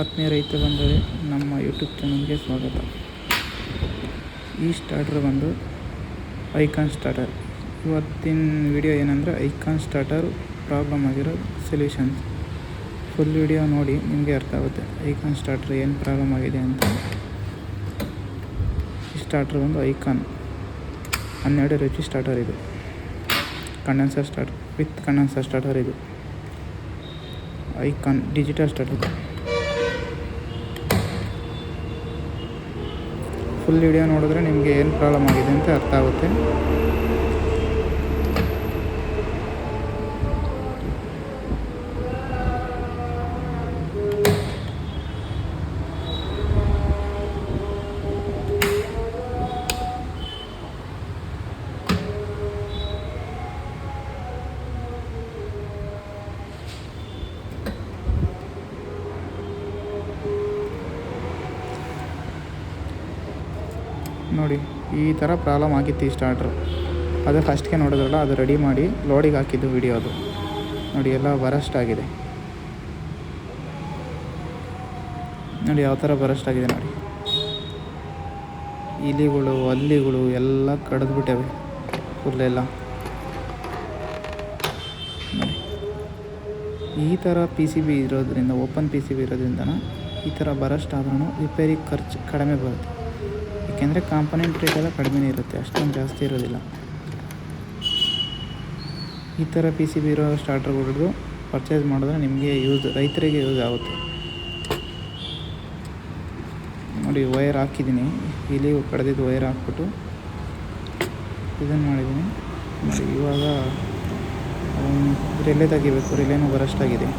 ಆತ್ಮೀಯ ರೈತ ಬಂದರೆ ನಮ್ಮ ಯೂಟ್ಯೂಬ್ ಚಾನಲ್ಗೆ ಸ್ವಾಗತ. ಈ ಸ್ಟಾರ್ಟರ್ ಬಂದು ಐಕಾನ್ ಸ್ಟಾರ್ಟರ್ ಇವತ್ತಿನ ವಿಡಿಯೋ ಏನಂದರೆ ಐಕಾನ್ ಸ್ಟಾರ್ಟರ್ ಪ್ರಾಬ್ಲಮ್ ಆಗಿರೋ ಸೊಲ್ಯೂಷನ್ಸ್ ಫುಲ್ ವಿಡಿಯೋ ನೋಡಿ ನಿಮಗೆ ಅರ್ಥ ಆಗುತ್ತೆ. ಐಕಾನ್ ಸ್ಟಾರ್ಟರ್ ಏನು ಪ್ರಾಬ್ಲಮ್ ಆಗಿದೆ ಅಂತ. ಈ ಸ್ಟಾರ್ಟರ್ ಬಂದು ಐಕಾನ್ ಹನ್ನೆರಡು ರುಚಿ ಸ್ಟಾರ್ಟರ್ ಇದು. Condenser start with condenser starter ಇದು. Icon digital starter full video ನೋಡಿದ್ರೆ ನಿಮಗೆ ಏನು ಪ್ರಾಬ್ಲಮ್ ಆಗಿದೆ ಅಂತ ಅರ್ಥ ಆಗುತ್ತೆ. ನೋಡಿ, ಈ ಥರ ಪ್ರಾಬ್ಲಮ್ ಆಗಿತ್ತು ಈ ಸ್ಟಾರ್ಟ್ರು ಅದು ಫಸ್ಟ್ಗೆ ನೋಡಿದ್ರಲ್ಲ, ಅದು ರೆಡಿ ಮಾಡಿ ಲೋಡಿಗೆ ಹಾಕಿದ್ದು ವಿಡಿಯೋ ಅದು. ನೋಡಿ, ಎಲ್ಲ ಬರಸ್ಟ್ ಆಗಿದೆ. ನೋಡಿ, ಯಾವ ಥರ ಬರಸ್ಟ್ ಆಗಿದೆ ನೋಡಿ. ಇಲಿಗಳು ಅಲ್ಲಿಗಳು ಎಲ್ಲ ಕಡಿದ್ಬಿಟ್ಟವೆ ಫುಲ್ಲೆಲ್ಲ ನೋಡಿ, ಈ ಥರ ಪಿ ಸಿ ಬಿ ಇರೋದ್ರಿಂದ ಓಪನ್ ಪಿ ಸಿ ಬಿ ಇರೋದ್ರಿಂದ ಈ ಥರ ಬರಸ್ಟ್ ಆದ್ರೂ ರಿಪೇರಿ ಖರ್ಚು ಕಡಿಮೆ ಬರುತ್ತೆ. ಏಕೆಂದರೆ ಕಾಂಪೊನೆಂಟ್ ರೇಟ್ ಎಲ್ಲ ಕಡಿಮೆನೇ ಇರುತ್ತೆ, ಅಷ್ಟೊಂದು ಜಾಸ್ತಿ ಇರೋದಿಲ್ಲ. ಈ ಥರ ಪಿ ಸಿ ಬಿ ಇರೋ ಸ್ಟಾರ್ಟರ್ಗಳು ಪರ್ಚೇಸ್ ಮಾಡಿದ್ರೆ ನಿಮಗೆ ಯೂಸ್ ರೈತರಿಗೆ ಯೂಸ್ ಆಗುತ್ತೆ. ನೋಡಿ ವೈರ್ ಹಾಕಿದ್ದೀನಿ. ಇಲ್ಲಿ ಕಡ್ದಿದ್ದು ವೈರ್ ಹಾಕ್ಬಿಟ್ಟು ಇದನ್ನು ಮಾಡಿದ್ದೀನಿ. ಇವಾಗ ರಿಲೇ ತೆಗಿಬೇಕು ರಿಲೇನೂ ಬರಷ್ಟಾಗಿದೆ.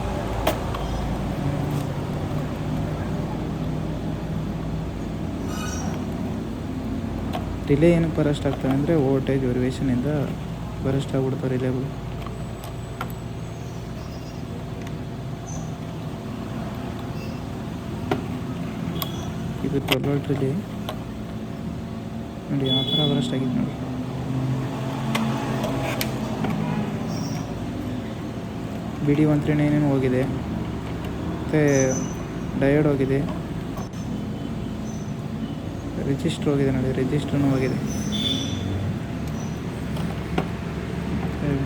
ರಿಲೇ ಏನಕ್ಕೆ ಬರಸ್ಟ್ ಆಗ್ತವೆ ಅಂದರೆ ವೋಲ್ಟೇಜ್ ವೆರಿವೇಷನಿಂದ ಬರಸ್ಟ್ ಆಗ್ಬಿಡ್ತಾವೆ ರಿಲೇಗಳು. ಇದು ಟ್ವೆಲ್ ವೋಲ್ಟ್ ರಿಲೇ. ನೋಡಿ ಯಾವ ಥರ ಬರಸ್ಟ್ ಆಗಿದೆ ನೋಡಿ. ಬಿ ಡಿ ಒನ್ ಹೋಗಿದೆ. ಮತ್ತು ಡಯೋಡ್ ಹೋಗಿದೆ. ರಿಜಿಸ್ಟ್ರ್ ಹೋಗಿದೆ ನೋಡಿ ರಿಜಿಸ್ಟ್ರೂ ಹೋಗಿದೆ.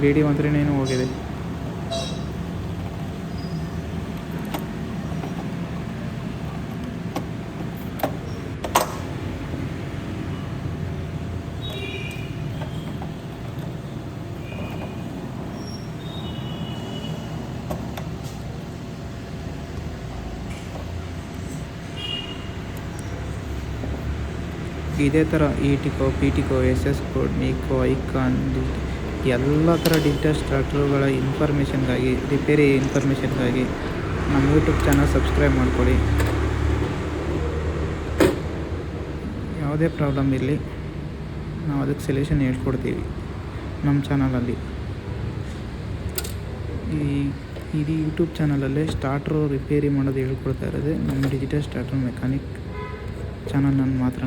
B D one three nine ಹೋಗಿದೆ. ಇದೇ ಥರ ಇ ಟಿಕೋ ಪಿ ಟಿಕೋ ಎಸ್ ಎಸ್ ಕೋಡ್ ಮೀಕೋ ಐಕಾನ್ ಎಲ್ಲ ಥರ ಡಿಜಿಟಲ್ ಸ್ಟಾರ್ಟ್ರುಗಳ ಇನ್ಫಾರ್ಮೇಷನ್ಗಾಗಿ ರಿಪೇರಿ ಇನ್ಫಾರ್ಮೇಷನ್ಗಾಗಿ ನಮ್ಮ ಯೂಟ್ಯೂಬ್ ಚಾನಲ್ ಸಬ್ಸ್ಕ್ರೈಬ್ ಮಾಡ್ಕೊಳ್ಳಿ ಯಾವುದೇ ಪ್ರಾಬ್ಲಮ್ ಇರಲಿ, ನಾವು ಅದಕ್ಕೆ ಸೊಲ್ಯೂಷನ್ ಹೇಳ್ಕೊಡ್ತೀವಿ ನಮ್ಮ ಚಾನಲಲ್ಲಿ ಈ, ಇಡೀ ಯೂಟ್ಯೂಬ್ ಚಾನಲಲ್ಲೇ ಸ್ಟಾರ್ಟ್ರು ರಿಪೇರಿ ಮಾಡೋದು ಹೇಳ್ಕೊಡ್ತಾ ಇರೋದೇ ನಮ್ಮ ಡಿಜಿಟಲ್ ಸ್ಟಾರ್ಟರ್ ಮೆಕ್ಯಾನಿಕ್ ಚಾನಲ್ ನನ್ನ ಮಾತ್ರ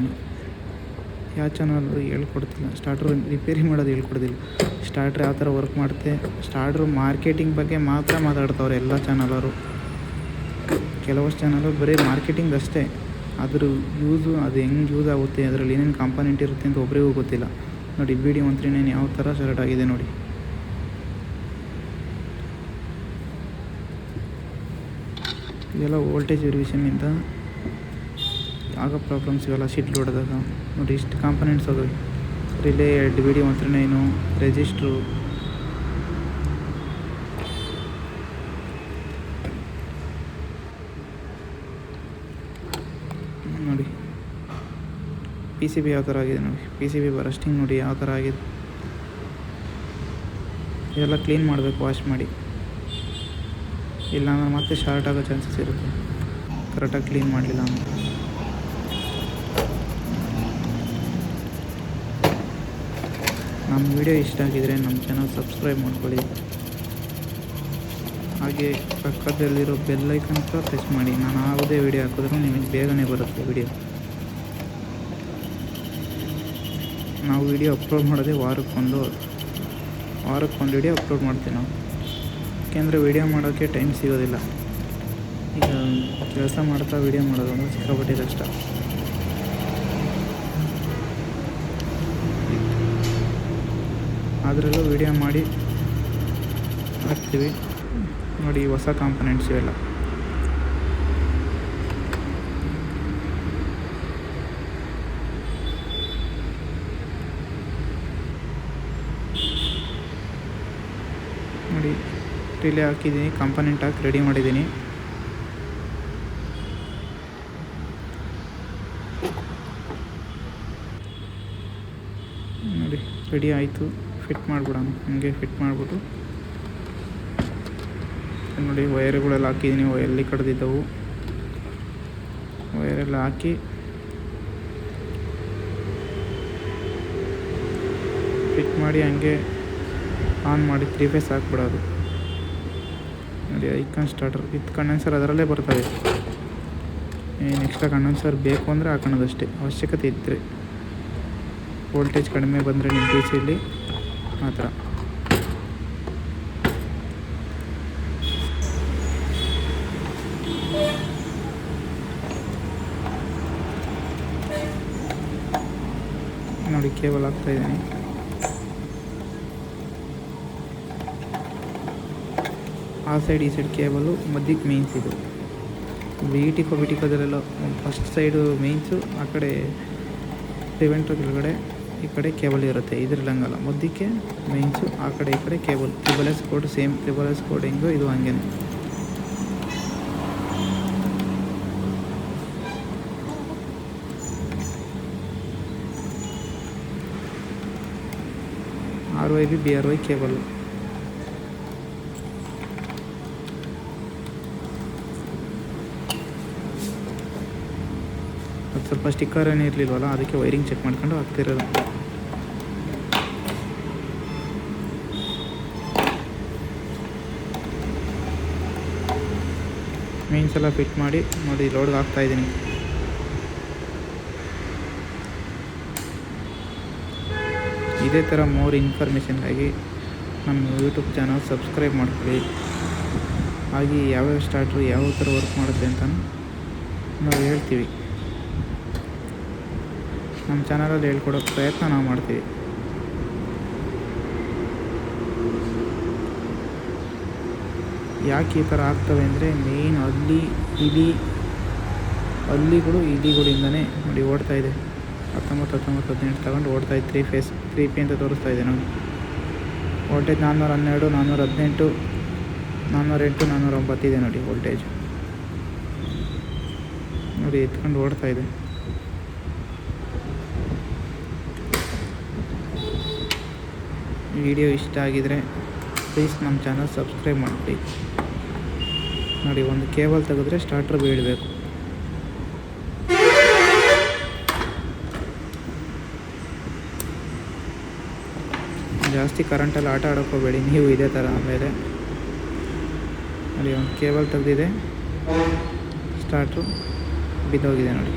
ಯಾವ ಚಾನಲ್ ಹೇಳ್ಕೊಡ್ತಿಲ್ಲ. ಸ್ಟಾರ್ಟ್ರು ರಿಪೇರಿ ಮಾಡೋದು ಹೇಳ್ಕೊಡೋದಿಲ್ಲ. ಸ್ಟಾರ್ಟ್ರ್ ಯಾವ ಥರ ವರ್ಕ್ ಮಾಡುತ್ತೆ? ಸ್ಟಾರ್ಟ್ರು ಮಾರ್ಕೆಟಿಂಗ್ ಬಗ್ಗೆ ಮಾತ್ರ ಮಾತಾಡ್ತವ್ರೆ ಎಲ್ಲ ಚಾನಲರು ಕೆಲವಷ್ಟು ಚಾನಲು ಬರೀ ಮಾರ್ಕೆಟಿಂಗ್ ಅಷ್ಟೇ ಅದ್ರ ಯೂಸು ಅದು ಹೆಂಗೆ ಯೂಸ್ ಆಗುತ್ತೆ, ಅದರಲ್ಲಿ ಏನೇನು ಕಾಂಪೊನೆಂಟ್ ಇರುತ್ತೆ ಅಂತ ಒಬ್ಬರಿಗೂ ಗೊತ್ತಿಲ್ಲ. ನೋಡಿ B D one three nine ಯಾವ ಥರ ಶರ್ಟ್ ಆಗಿದೆ ನೋಡಿ. ಇದೆಲ್ಲ ವೋಲ್ಟೇಜ್ ವೇರಿಯೇಷನ್ನಿಂದ ಆಗೋ ಪ್ರಾಬ್ಲಮ್ಸ್ ಇವೆಲ್ಲ ಶೀಟ್ ಹೊಡೆದಾಗ ನೋಡಿ ಇಷ್ಟು ಕಾಂಪೊನೆಂಟ್ಸ್ ಅದು. Relay D B D one three nine resistor ನೋಡಿ. ಪಿ ಸಿ ಬಿ ಯಾವ ಥರ ಆಗಿದೆ ನೋಡಿ. ಪಿ ಸಿ ಬಿ ಬರಸ್ಟಿಂಗ್ ನೋಡಿ ಯಾವ ಥರ ಆಗಿದೆ. ಇದೆಲ್ಲ ಕ್ಲೀನ್ ಮಾಡಬೇಕು ವಾಶ್ ಮಾಡಿ. ಇಲ್ಲಾಂದ್ರೆ ಮತ್ತೆ ಶಾರ್ಟ್ ಆಗೋ ಚಾನ್ಸಸ್ ಇರುತ್ತೆ. ಕರೆಕ್ಟಾಗಿ ಕ್ಲೀನ್ ಮಾಡಲಿಲ್ಲ ಅಂದರೆ. ನಮ್ಮ ವಿಡಿಯೋ ಇಷ್ಟ ಆಗಿದರೆ ನಮ್ಮ ಚಾನಲ್ ಸಬ್ಸ್ಕ್ರೈಬ್ ಮಾಡ್ಕೊಳ್ಳಿ. ಹಾಗೆ ಪಕ್ಕದಲ್ಲಿರೋ ಬೆಲ್ಲೈಕನ್ ಕೂಡ ಪ್ರೆಸ್ ಮಾಡಿ. ನಾನು ಯಾವುದೇ ವಿಡಿಯೋ ಹಾಕಿದ್ರೂ ನಿಮಗೆ ಬೇಗನೆ ಬರುತ್ತೆ ವಿಡಿಯೋ ನಾವು ವಿಡಿಯೋ ಅಪ್ಲೋಡ್ ಮಾಡೋದೇ ವಾರಕ್ಕೊಂದು ವಾರಕ್ಕೊಂದು ವಿಡಿಯೋ ಅಪ್ಲೋಡ್ ಮಾಡ್ತೀವಿ ನಾವು. ಯಾಕೆಂದರೆ ವಿಡಿಯೋ ಮಾಡೋಕ್ಕೆ ಟೈಮ್ ಸಿಗೋದಿಲ್ಲ. ಈಗ ಕೆಲಸ ಮಾಡ್ತಾ ವಿಡಿಯೋ ಮಾಡೋದು ಅಂದರೆ ಸಿಕ್ಕಾಪಟ್ಟೆ ಅದರಲ್ಲೂ ವಿಡಿಯೋ ಮಾಡಿ ಹಾಕ್ತೀವಿ. ನೋಡಿ ಹೊಸ ಕಾಂಪೊನೆಂಟ್ಸ್ ಇವೆಲ್ಲ. ನೋಡಿ ರಿಲೇ ಹಾಕಿದ್ದೀನಿ ಕಾಂಪೊನೆಂಟ್ ಹಾಕಿ ರೆಡಿ ಮಾಡಿದ್ದೀನಿ. ನೋಡಿ ರೆಡಿ ಆಯಿತು. ಫಿಟ್ ಮಾಡಿಬಿಡೋಣ. ಹಂಗೆ ಫಿಟ್ ಮಾಡಿಬಿಟ್ಟು. ನೋಡಿ, ವೈರ್ಗಳೆಲ್ಲ ಹಾಕಿದ್ದೀನಿ. ಎಲ್ಲಿ ಕಡ್ದಿದ್ದವು. ವೈರೆಲ್ಲ ಹಾಕಿ. ಫಿಟ್ ಮಾಡಿ ಹಂಗೆ ಆನ್ ಮಾಡಿ ತ್ರೀ ಫೇಸ್ ಹಾಕ್ಬಿಡೋದು. ನೋಡಿ, ಐಕಾನ್ ಸ್ಟಾರ್ಟರ್ ಇದು ಕಂಡೆನ್ಸರ್ ಅದರಲ್ಲೇ ಬರ್ತವೆ ಏನು ಎಕ್ಸ್ಟ್ರಾ ಕಂಡೆನ್ಸರ್ ಬೇಕು ಅಂದರೆ ಹಾಕೋಣದಷ್ಟೇ ಅವಶ್ಯಕತೆ ಇದ್ದರೆ ವೋಲ್ಟೇಜ್ ಕಡಿಮೆ ಬಂದರೆ ನಿಮ್ಮ ಪಿ ಸಿಯಲ್ಲಿ ಆ ಥರ ನೋಡಿ, ಕೇಬಲ್ ಹಾಕ್ತಾಯಿದ್ದೀನಿ ಆ ಸೈಡ್ ಈ ಸೈಡ್ ಕೇಬಲು, ಮಧ್ಯಕ್ಕೆ ಮೇಯ್ನ್ಸ್ ಇದು. ಬಿಟಿಕೋ ಬಿಟಿಕೋದಲ್ಲೆಲ್ಲ ಫಸ್ಟ್ ಸೈಡು ಮೇಯ್ನ್ಸು ಆ ಕಡೆ ಪ್ರಿವೆಂಟ್ರ್ ಕೆಳಗಡೆ ಈ ಕಡೆ ಕೇಬಲ್ ಇರುತ್ತೆ, ಇದ್ರಲ್ಲಿ ಹಂಗಲ್ಲ. ಮುದ್ದಿಕೆ ಮೇಯ್ನ್ಸು ಆ ಕಡೆ ಈ ಕಡೆ cable. Triple S code same triple S code ಹೆಂಗು ಇದು ಹಂಗೇನೆ. R Y B B R Y cable. ಅದು ಸ್ವಲ್ಪ ಸ್ಟಿಕ್ಕರ್ ಏನು ಇರಲಿಲ್ವಲ್ಲ, ಅದಕ್ಕೆ ವೈರಿಂಗ್ ಚೆಕ್ ಮಾಡ್ಕೊಂಡು ಹಾಕ್ತಿರೋದು. ಮೀನ್ಸ್ ಎಲ್ಲ ಫಿಟ್ ಮಾಡಿ, ನೋಡಿ, ಲೋಡ್ಗೆ ಹಾಕ್ತಾಯಿದ್ದೀನಿ ಇದೇ ಥರ ಮೋರ್ ಇನ್ಫಾರ್ಮೇಷನ್ಗಾಗಿ ನಮ್ಮ ಯೂಟ್ಯೂಬ್ ಚಾನಲ್ ಸಬ್ಸ್ಕ್ರೈಬ್ ಮಾಡ್ಕೊಳ್ಳಿ. ಹಾಗೆ ಯಾವ್ಯಾವ ಸ್ಟಾರ್ಟ್ರು ಯಾವ ಥರ ವರ್ಕ್ ಮಾಡುತ್ತೆ ಅಂತ ನಾವು ಹೇಳ್ತೀವಿ. ನಮ್ಮ ಚಾನಲಲ್ಲಿ ಹೇಳ್ಕೊಡೋ ಪ್ರಯತ್ನ ನಾವು ಮಾಡ್ತೀವಿ. ಯಾಕೆ ಈ ಥರ ಆಗ್ತವೆ ಅಂದರೆ ಮೇನ್ ಅಲ್ಲಿ ಇಲಿ ಅಲ್ಲಿಗಳು ಇಲಿಗಳಿಂದನೇ ನೋಡಿ ಓಡ್ತಾ ಇದೆ. ಹತ್ತೊಂಬತ್ತು ಹತ್ತೊಂಬತ್ತು, ಹದಿನೆಂಟು ತಗೊಂಡು ಓಡ್ತಾ ಇದೆ. ತ್ರೀ ಫೇಸ್ ತ್ರೀ ಪಿ ಅಂತ ತೋರಿಸ್ತಾ ಇದೆ ನೋಡಿ. ವೋಲ್ಟೇಜ್ ನಾನ್ನೂರ ಹನ್ನೆರಡು, ನಾನ್ನೂರ ಹದಿನೆಂಟು, ನಾನ್ನೂರ ಎಂಟು, ನಾನ್ನೂರ ಒಂಬತ್ತಿದೆ ನೋಡಿ ವೋಲ್ಟೇಜ್ ನೋಡಿ ಎತ್ಕೊಂಡು ಓಡ್ತಾ ಇದೆ. ವಿಡಿಯೋ ಇಷ್ಟ ಆಗಿದರೆ ಪ್ಲೀಸ್ ನಮ್ಮ ಚಾನಲ್ ಸಬ್ಸ್ಕ್ರೈಬ್ ಮಾಡಿ ನೋಡಿ, ಒಂದು ಕೇಬಲ್ ತೆಗೆದ್ರೆ ಸ್ಟಾರ್ಟರ್ ಬೀಳಬೇಕು ಜಾಸ್ತಿ ಕರೆಂಟಲ್ಲಿ ಆಟ ಆಡೋಕೋಬೇಡಿ ನೀವು ಇದೇ ಥರ ಆಮೇಲೆ. ನೋಡಿ, ಒಂದು ಕೇಬಲ್ ತೆಗೆದಿದೆ. ಸ್ಟಾರ್ಟ್ರು ಬಿದ್ದೋಗಿದೆ ನೋಡಿ.